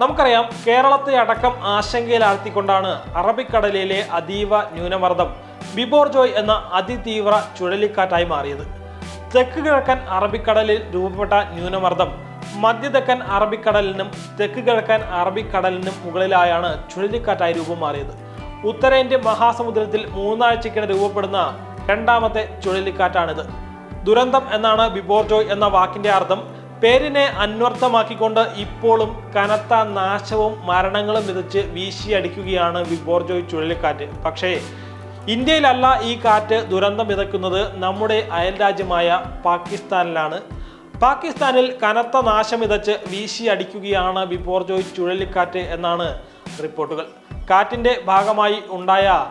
നമുക്കറിയാം കേരളത്തെ അടക്കം ആശങ്കയിലാഴ്ത്തിക്കൊണ്ടാണ് അറബിക്കടലിലെ അതീവ ന്യൂനമർദ്ദം ബിബോർജോയ് എന്ന അതിതീവ്ര ചുഴലിക്കാറ്റായി മാറിയത്. തെക്ക് കിഴക്കൻ അറബിക്കടലിൽ രൂപപ്പെട്ട ന്യൂനമർദ്ദം മധ്യതെക്കൻ അറബിക്കടലിനും തെക്ക് കിഴക്കൻ അറബിക്കടലിനും മുകളിലായാണ് ചുഴലിക്കാറ്റായി രൂപം മാറിയത്. ഉത്തരേന്ത്യൻ മഹാസമുദ്രത്തിൽ മൂന്നാഴ്ചയ്ക്കിടെ രൂപപ്പെടുന്ന രണ്ടാമത്തെ ചുഴലിക്കാറ്റാണിത്. ദുരന്തം എന്നാണ് ബിബോർജോയ് എന്ന വാക്കിന്റെ അർത്ഥം പേരിനെ അന്വർത്ഥമാക്കിക്കൊണ്ട് ഇപ്പോഴും കനത്ത നാശവും മരണങ്ങളും വിതച്ച് വീശിയടിക്കുകയാണ് വിബോർജോയ് ചുഴലിക്കാറ്റ്. പക്ഷേ ഇന്ത്യയിലല്ല ഈ കാറ്റ് ദുരന്തം വിതയ്ക്കുന്നത് നമ്മുടെ അയൽരാജ്യമായ പാകിസ്ഥാനിലാണ്. പാകിസ്ഥാനിൽ കനത്ത നാശം വിതച്ച് വീശിയടിക്കുകയാണ് വിബോർജോയ് ചുഴലിക്കാറ്റ് എന്നാണ് റിപ്പോർട്ടുകൾ. കാറ്റിന്റെ ഭാഗമായി ഉണ്ടായ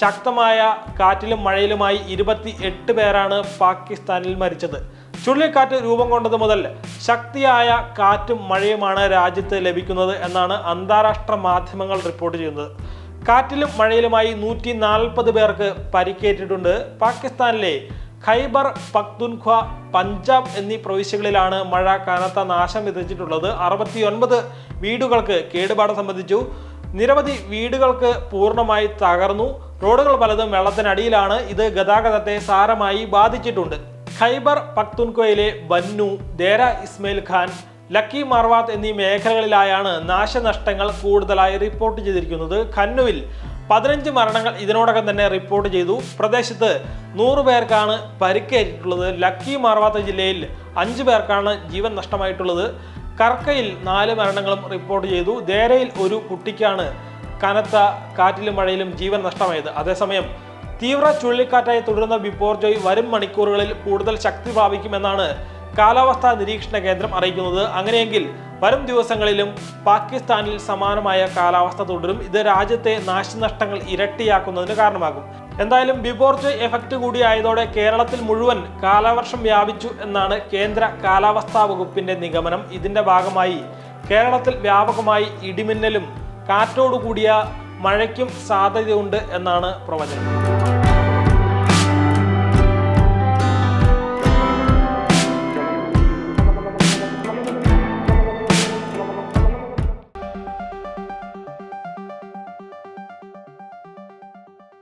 ശക്തമായ കാറ്റിലും മഴയിലുമായി ഇരുപത്തി എട്ട് പേരാണ് പാകിസ്ഥാനിൽ മരിച്ചത്. ചുഴലിക്കാറ്റ് രൂപം കൊണ്ടത് മുതൽ ശക്തിയായ കാറ്റും മഴയുമാണ് രാജ്യത്ത് ലഭിക്കുന്നത് എന്നാണ് അന്താരാഷ്ട്ര മാധ്യമങ്ങൾ റിപ്പോർട്ട് ചെയ്യുന്നത്. കാറ്റിലും മഴയിലുമായി നൂറ്റി നാൽപ്പത് പേർക്ക് പരിക്കേറ്റിട്ടുണ്ട്. പാകിസ്ഥാനിലെ ഖൈബർ പക്തുൻഖ്വ പഞ്ചാബ് എന്നീ പ്രവിശ്യകളിലാണ് മഴ കനത്ത നാശം വിതച്ചിട്ടുള്ളത്. അറുപത്തിയൊൻപത് വീടുകൾക്ക് കേടുപാട് സംബന്ധിച്ചു. നിരവധി വീടുകൾക്ക് പൂർണമായി തകർന്നു. റോഡുകൾ പലതും വെള്ളത്തിനടിയിലാണ്. ഇത് ഗതാഗതത്തെ സാരമായി ബാധിച്ചിട്ടുണ്ട്. ഖൈബർ പക്തുൻകോയിലെ ബന്നു ദേര ഇസ്മയിൽ ഖാൻ ലക്കി മാർവാത്ത് എന്നീ മേഖലകളിലായാണ് നാശനഷ്ടങ്ങൾ കൂടുതലായി റിപ്പോർട്ട് ചെയ്തിരിക്കുന്നത്. ഖന്നുവിൽ പതിനഞ്ച് മരണങ്ങൾ ഇതിനോടകം തന്നെ റിപ്പോർട്ട് ചെയ്തു. പ്രദേശത്ത് നൂറ് പേർക്കാണ് പരിക്കേറ്റിട്ടുള്ളത്. ലക്കി മാർവാത്ത ജില്ലയിൽ അഞ്ച് പേർക്കാണ് ജീവൻ നഷ്ടമായിട്ടുള്ളത്. കർക്കയിൽ നാല് മരണങ്ങളും റിപ്പോർട്ട് ചെയ്തു. ദേരയിൽ ഒരു കുട്ടിക്കാണ് കനത്ത കാറ്റിലും മഴയിലും ജീവൻ നഷ്ടമായത്. അതേസമയം തീവ്ര ചുഴലിക്കാറ്റായി തുടരുന്ന ബിപ്പോർജോയ് വരും മണിക്കൂറുകളിൽ കൂടുതൽ ശക്തി പ്രാപിക്കുമെന്നാണ് കാലാവസ്ഥാ നിരീക്ഷണ കേന്ദ്രം അറിയിക്കുന്നത്. അങ്ങനെയെങ്കിൽ വരും ദിവസങ്ങളിലും പാകിസ്ഥാനിൽ സമാനമായ കാലാവസ്ഥ തുടരും. ഇത് രാജ്യത്തെ നാശനഷ്ടങ്ങൾ ഇരട്ടിയാക്കുന്നതിന് കാരണമാകും. എന്തായാലും ബിബോർജോയ് എഫക്റ്റ് കൂടി ആയതോടെ കേരളത്തിൽ മുഴുവൻ കാലവർഷം വ്യാപിച്ചു എന്നാണ് കേന്ദ്ര കാലാവസ്ഥാ വകുപ്പിന്റെ നിഗമനം. ഇതിന്റെ ഭാഗമായി കേരളത്തിൽ വ്യാപകമായി ഇടിമിന്നലും കാറ്റോടുകൂടിയ മഴയ്ക്കും സാധ്യതയുണ്ട് എന്നാണ് പ്രവചനം.